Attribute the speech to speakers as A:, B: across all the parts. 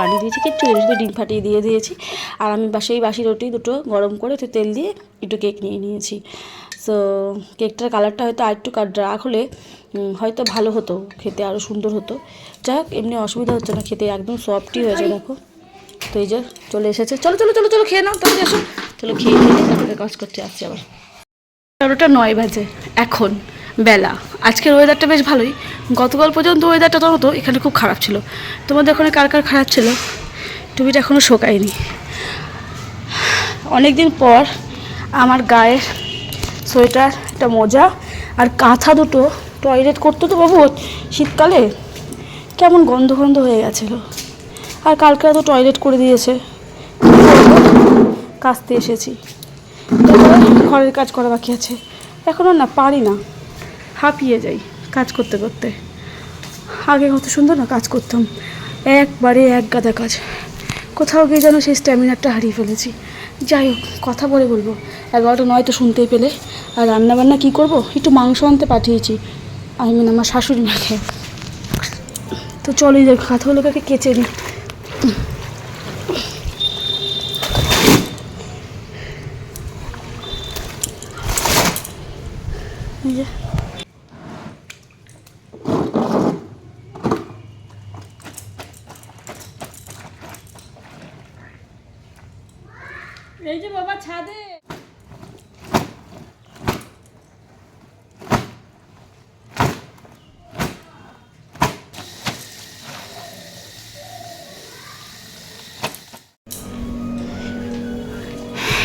A: বানিয়ে দিয়েছি, কিচ্ছু নেই, শুধু ডিম ফাটিয়ে দিয়ে দিয়েছি। আর আমি সেই বাসি রুটি দুটো গরম করে একটু তেল দিয়ে একটু কেক নিয়ে নিয়েছি। সো কেকটার কালারটা হয়তো আর একটু ডার্ক হলে হয়তো ভালো হতো, খেতে আরও সুন্দর হতো। যাই হোক, এমনি অসুবিধা হচ্ছে না, খেতে একদম সফটই হয়েছে, দেখো। তো এই যে চলে এসেছে। চলো চলো চলো চলো, খেয়ে নাও তাহলে আসো। চলো, খেয়ে খেয়ে কাজ করতে আসছি আবার। এগারোটা নয় বাজে, এখন। বেলা। আজকের ওয়েদারটা বেশ ভালোই। গতকাল পর্যন্ত ওয়েদারটা তো হতো, এখানে খুব খারাপ ছিল। তোমাদের ওখানে কার কার খারাপ ছিল? টুপিটা এখনও শোকায়নি। অনেক দিন পর আমার গায়ের সোয়েটার, একটা মোজা আর কাঁথা দুটো টয়লেট করতো তো বাবু শীতকালে? কেমন গন্ধ গন্ধ হয়ে গেছিল। আর কালকে তো টয়লেট করে দিয়েছে। কী করব? কাচতে এসেছি। ঘরের কাজ করা বাকি আছে। এখন আর না, পারি না। হাঁপিয়ে যাই কাজ করতে করতে। আগে কত সুন্দর না কাজ করতাম। একবারে এক গাদা কাজ। কোথাও গিয়ে যেন সেই স্ট্যামিনারটা হারিয়ে ফেলেছি। যাই হোক, কথা বলে বলব। এগারোটা নয় তো শুনতেই পেলে। আর রান্নাবান্না কী করব? একটু মাংস আনতে পাঠিয়েছি। আই মিন আমার শাশুড়ি মাকে। তো চলো যাই কথাগুলোকে কেচে নিই এই এই যে বাবা ছাদে।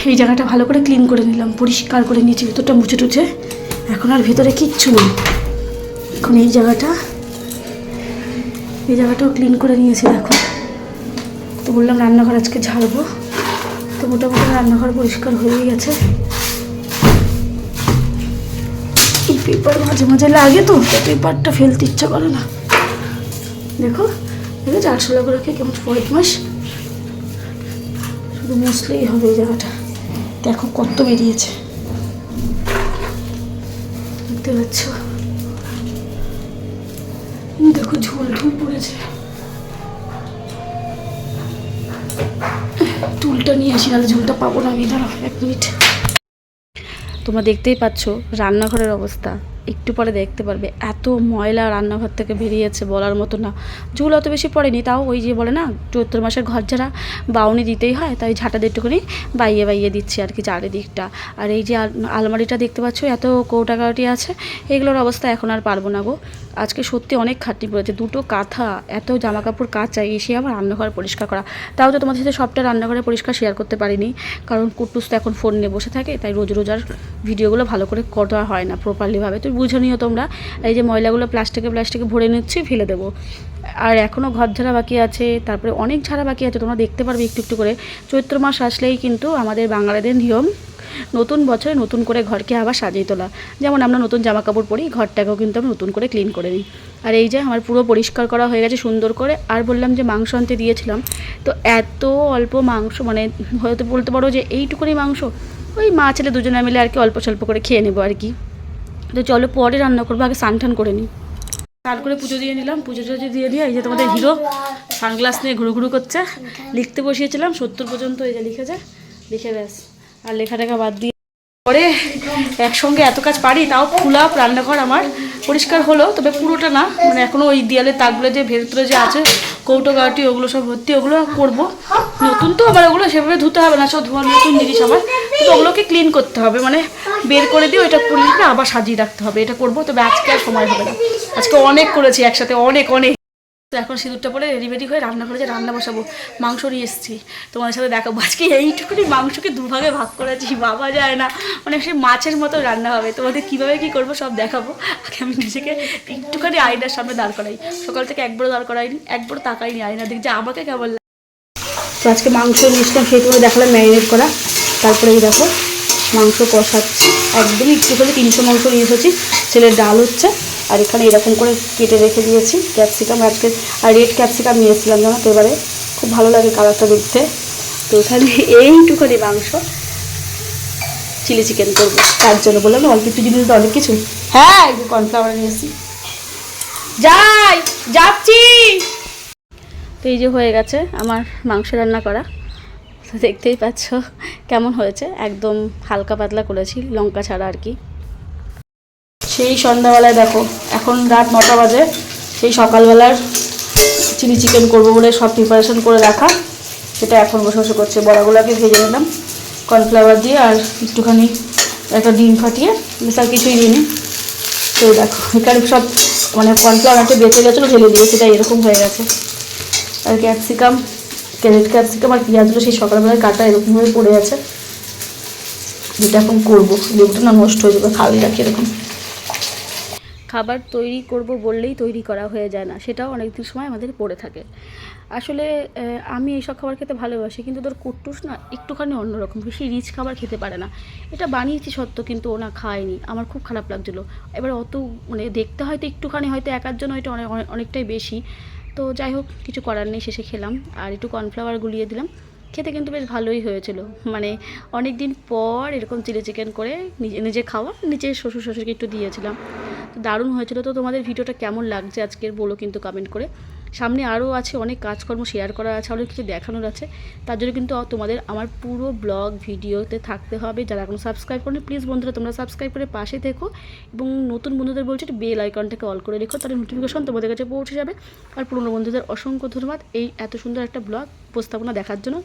A: এই জায়গাটা ভালো করে ক্লিন করে নিলাম, পরিষ্কার করে নিয়েছি, ভেতরটা মুছে টুছে। এখন আর ভেতরে কিচ্ছু নেই। এখন এই জায়গাটা, এই জায়গাটাও ক্লিন করে নিয়েছি, দেখো। তো বললাম রান্নাঘর আজকে ঝাড়বো। তো মোটামুটি রান্নাঘর পরিষ্কার হয়েই গেছে। এই পেপার মাঝে মাঝে লাগে তো পেপারটা ফেলতে ইচ্ছা করে না। দেখো দেখেছ আটশোলা করে খেয়ে কেমন কয়েক মাস। শুধু মুসলেই হবে এই জায়গাটা। দেখো কত বেরিয়েছে। দেখতে পাচ্ছ? দেখো ঝোল ঝুল পড়েছে। টুলটা নিয়ে আসি, নাহলে ঝুলটা পাবো না আমি। দাঁড়া এক মিনিট। তোমরা দেখতেই পাচ্ছ রান্নাঘরের অবস্থা। একটু পরে দেখতে পারবে। এত ময়লা রান্নাঘর থেকে বেরিয়েছে বলার মতো না। ঝুল অত বেশি পড়েনি, তাও ওই যে বলে না, চৈত্র মাসের ঘর ঝাড়া বাউনি দিতেই হয়, তাই ঝাঁটাদের একটুখানি বাইয়ে বাইয়ে দিচ্ছি আর কি চারিদিকটা। আর এই যে আলমারিটা দেখতে পাচ্ছ, এত কৌটাকাটি আছে, এগুলোর অবস্থা এখন আর পারব না গো। আজকে সত্যি অনেক খাটনি পড়েছে, দুটো কাঁথা, এত জামা কাপড় কাচা এসে আমার রান্নাঘর পরিষ্কার করা। তাও তো তোমাদের সাথে সবটা রান্নাঘরে পরিষ্কার শেয়ার করতে পারিনি, কারণ কুটুস তো এখন ফোন নিয়ে বসে থাকে, তাই রোজ রোজ আর ভিডিওগুলো ভালো করে করা হয় না প্রপারলিভাবে তো বুঝে নিও তোমরা। এই যে ময়লাগুলো প্লাস্টিকে প্লাস্টিকে ভরে নিচ্ছি, ফেলে দেবো। আর এখনও ঘর ঝাড়া বাকি আছে, তারপরে অনেক ঝাড়া বাকি আছে, তোমরা দেখতে পারবে একটু একটু করে। চৈত্র মাস আসলেই কিন্তু আমাদের বাঙালিদের নিয়ম, নতুন বছরে নতুন করে ঘরকে আবার সাজিয়ে তোলা। যেমন আমরা নতুন জামা কাপড় পরি, ঘরটাকেও কিন্তু আমি নতুন করে ক্লিন করে নিই আর এই যে আমার পুরো পরিষ্কার করা হয়ে গেছে সুন্দর করে, আর বললাম যে মাংস আনতে দিয়েছিলাম, তো এত অল্প মাংস মানে হয়তো বলতে পারো যে এইটুকুনি মাংস, ওই মা ছেলে দুজনে মিলে আর কি অল্প স্বল্প করে খেয়ে নেব আর কি। তো চলো পরে রান্না করব, আগে স্নান টান করে নিই। স্নান করে পুজো দিয়ে নিলাম, পুজো টুজো দিয়ে দিয়ে এই যে তোমাদের হিরো সানগ্লাস নিয়ে ঘুরু ঘুরু করছে। লিখতে বসিয়েছিলাম, সত্তর পর্যন্ত এই যে লিখেছে, লিখে ব্যাস। আর লেখা টেখা বাদ দিয়ে পরে একসঙ্গে এত কাজ পারি, তাও আপ রান্নাঘর আমার। পরিষ্কার হলো, তবে পুরোটা না মানে এখনও ওই দেয়ালের তাকগুলো যে, ভেতরে যে আছে, কৌটো গাউটি ওগুলো সব ভর্তি, ওগুলো করব। নতুন তো আবার ওগুলো সেভাবে ধুতে হবে না, সব ধোয়া নতুন জিনিস আমার। তো ওগুলোকে ক্লিন করতে হবে মানে বের করে দিয়ে ওইটা করলে না আবার সাজিয়ে রাখতে হবে, এটা করব, তবে আজকে আর সময় হবে না। আজকে অনেক করেছি একসাথে, অনেক অনেক। তো এখন সিঁদুরটা পরে রেডি রেডি হয়ে রান্না করে যে রান্না বসাবো, মাংস নিয়ে এসেছি। তোমাদের সাথে দেখাবো, আজকে এইটুকুনি মাংসকে দুভাগে ভাগ করেছি বাবা যায় না। মানে সেই মাছের মতো রান্না হবে, তোমাদের কীভাবে কী করব সব দেখাবো। আগে আমি নিজেকে একটুখানি আয়নার সামনে দাঁড় করাই। সকাল থেকে একবারও দাঁড় করাইনি, একবারও তাকাইনি আয়না দিক, যে আমাকে কেমন তো আজকে মাংস নিয়েছিলাম সেই তোমার দেখালাম ম্যারিনেট করা। তারপরে দেখো মাংস কষাচ্ছি। একদমই একটু করে তিনশো মাংস নিয়ে এসেছি। ছেলের ডাল হচ্ছে। আর এখানে এরকম করে কেটে রেখে দিয়েছি ক্যাপসিকাম। আজকে আর রেড ক্যাপসিকাম নিয়েছিলাম জানো তো এবারে। খুব ভালো লাগে কালারটা দেখতে। তো এখানে এইটুখানি মাংস চিলি চিকেন করব। তার জন্য বললাম অল্প একটু জিনিস অনেক কিছু। হ্যাঁ একটু কর্নফ্লাওয়ার নিয়েছি যাই, যাচ্ছি। তো এই যে হয়ে গেছে আমার মাংস রান্না করা। তো দেখতেই পাচ্ছ কেমন হয়েছে। একদম হালকা পাতলা করেছি, লঙ্কা ছাড়া আর কি। সেই সন্ধ্যাবেলায় দেখো, এখন রাত নটা বাজে। সেই সকালবেলার চিলি চিকেন করব বলে সব প্রিপারেশন করে রাখা। সেটা এখন বসে বসে করছে। বড়াগুলোকে ভেজে নিলাম কর্নফ্লাওয়ার দিয়ে আর একটুখানি একটা ডিম ফাটিয়ে। আর কিছুই দিইনি। তো দেখো, এখানে সব মানে কর্নফ্লাওয়ার একটা বেঁচে গেছিল, ঢেলে দিয়ে সেটা এরকম হয়ে গেছে। আর ক্যাপসিকাম ক্যারেট ক্যাপসিকাম আর পেঁয়াজগুলো সেই সকালবেলায় কাটা এরকমভাবে পড়ে আছে। যেটা এখন করব। লেবুটা না নষ্ট হয়ে যাবে, খালি রাখি এরকম। খাবার তৈরি করব বললেই তৈরি করা হয়ে যায় না, সেটাও অনেক দিন সময় আমাদের পড়ে থাকে। আসলে আমি এইসব খাবার খেতে ভালোবাসি, কিন্তু তোর কুট্টুস না একটুখানি অন্যরকম, বেশি রিচ খাবার খেতে পারে না। এটা বানিয়েছি সত্য, কিন্তু ও না খায়নি। আমার খুব খারাপ লাগছিল। এবার অত মানে দেখতে হয়তো একটুখানি, হয়তো একার জন্য অনেক অনেক- অনেকটাই বেশি। তো যাই হোক, কিছু করার নেই, শেষে খেলাম। আর একটু কর্নফ্লাওয়ার গুলিয়ে দিলাম। খেতে কিন্তু বেশ ভালোই হয়েছিল। মানে অনেক দিন পর এরকম চিলি চিকেন করে নিজে নিজে খাওয়া নিজে শ্বশুর শ্বশুরকে একটু দিয়েছিলাম। তো দারুণ হয়েছিল। তো তোমাদের ভিডিওটা কেমন লাগছে আজকের বলো কিন্তু কমেন্ট করে। সামনে আরও আছে, অনেক কাজকর্ম শেয়ার করা আছে, অনেক কিছু দেখানোর আছে। তার জন্য কিন্তু তোমাদের আমার পুরো ব্লগ ভিডিওতে থাকতে হবে। যারা এখন সাবস্ক্রাইব করেন প্লিজ বন্ধুরা তোমরা সাবস্ক্রাইব করে পাশে থেকো এবং নতুন বন্ধুদের বলছি বেল আইকনটাকে অল করে রেখো, তাহলে নোটিফিকেশন তোমাদের কাছে পৌঁছে যাবে। আর পুরনো বন্ধুদের অসংখ্য ধন্যবাদ এই এত সুন্দর একটা ব্লগ উপস্থাপনা দেখার জন্য।